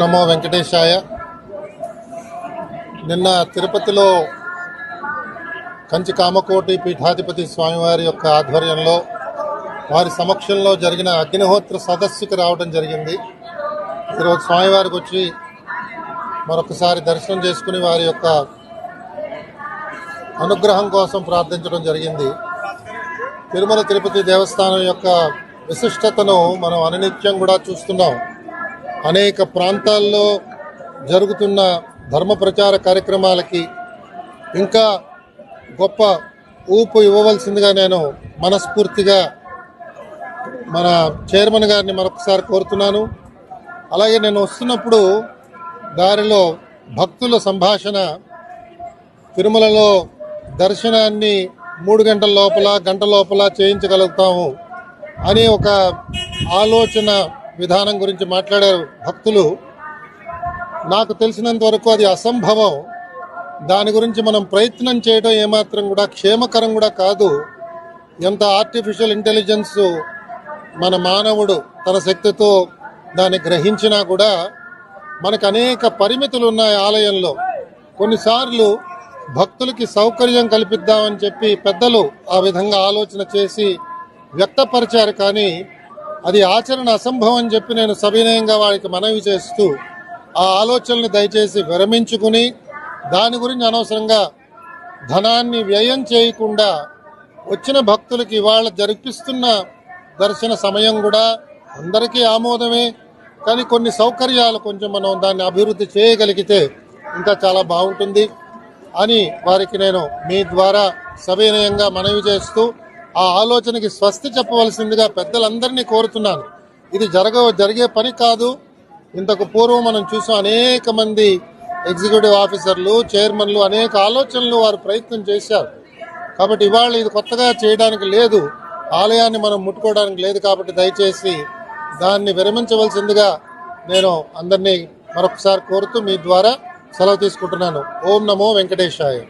నమో వెంకటేశాయ. నిన్న తిరుపతిలో కంచి కామకోటి పీఠాధిపతి స్వామివారి యొక్క ఆధ్వర్యంలో వారి సమక్షంలో జరిగిన అగ్నిహోత్ర సదస్సుకి రావడం జరిగింది. ఈరోజు స్వామివారికి వచ్చి మరొకసారి దర్శనం చేసుకుని వారి యొక్క అనుగ్రహం కోసం ప్రార్థించడం జరిగింది. తిరుమల తిరుపతి దేవస్థానం యొక్క విశిష్టతను మనం అనునిత్యం కూడా చూస్తున్నాం. అనేక ప్రాంతాల్లో జరుగుతున్న ధర్మ ప్రచార కార్యక్రమాలకి ఇంకా గొప్ప ఊపు ఇవ్వవలసిందిగా నేను మనస్ఫూర్తిగా మన చైర్మన్ గారిని మరొకసారి కోరుతున్నాను. అలాగే నేను వస్తున్నప్పుడు దారిలో భక్తుల సంభాషణ తిరుమలలో దర్శనాన్ని మూడు గంటల లోపల గంట లోపల చేయించగలుగుతాము అనే ఒక ఆలోచన విధానం గురించి మాట్లాడారు భక్తులు నాకు తెలిసినంత వరకు అది అసంభవం. దాని గురించి మనం ప్రయత్నం చేయడం ఏమాత్రం కూడా క్షేమకరం కూడా కాదు. ఎంత ఆర్టిఫిషియల్ ఇంటెలిజెన్స్ మన మానవుడు తన శక్తితో దాన్ని గ్రహించినా కూడా మనకు అనేక పరిమితులు ఉన్నాయి ఆలయంలో. కొన్నిసార్లు భక్తులకి సౌకర్యం కల్పిద్దామని చెప్పి పెద్దలు ఆ విధంగా ఆలోచన చేసి వ్యక్తపరిచారు కానీ అది ఆచరణ అసంభవం అని చెప్పి నేను సవినయంగా వారికి మనవి చేస్తూ ఆ ఆలోచనలు దయచేసి విరమించుకుని దాని గురించి అనవసరంగా ధనాన్ని వ్యయం చేయకుండా వచ్చిన భక్తులకి ఇవాళ జరిపిస్తున్న దర్శన సమయం కూడా అందరికీ ఆమోదమే. కానీ కొన్ని సౌకర్యాలు కొంచెం మనం దాన్ని అభివృద్ధి చేయగలిగితే ఇంకా చాలా బాగుంటుంది అని వారికి నేను మీ ద్వారా సవినయంగా మనవి చేస్తూ ఆ ఆలోచనకి స్వస్తి చెప్పవలసిందిగా పెద్దలందరినీ కోరుతున్నాను. ఇది జరగ జరిగే పని కాదు. ఇంతకు పూర్వం మనం చూసాం అనేక మంది ఎగ్జిక్యూటివ్ ఆఫీసర్లు చైర్మన్లు అనేక ఆలోచనలు వారు ప్రయత్నం చేశారు. కాబట్టి ఇవాళ ఇది కొత్తగా చేయడానికి లేదు. ఆలయాన్ని మనం ముట్టుకోవడానికి లేదు కాబట్టి దయచేసి దాన్ని విరమించవలసిందిగా నేను అందరినీ మరొకసారి కోరుతూ మీ ద్వారా సెలవు తీసుకుంటున్నాను. ఓం నమో వెంకటేశాయ.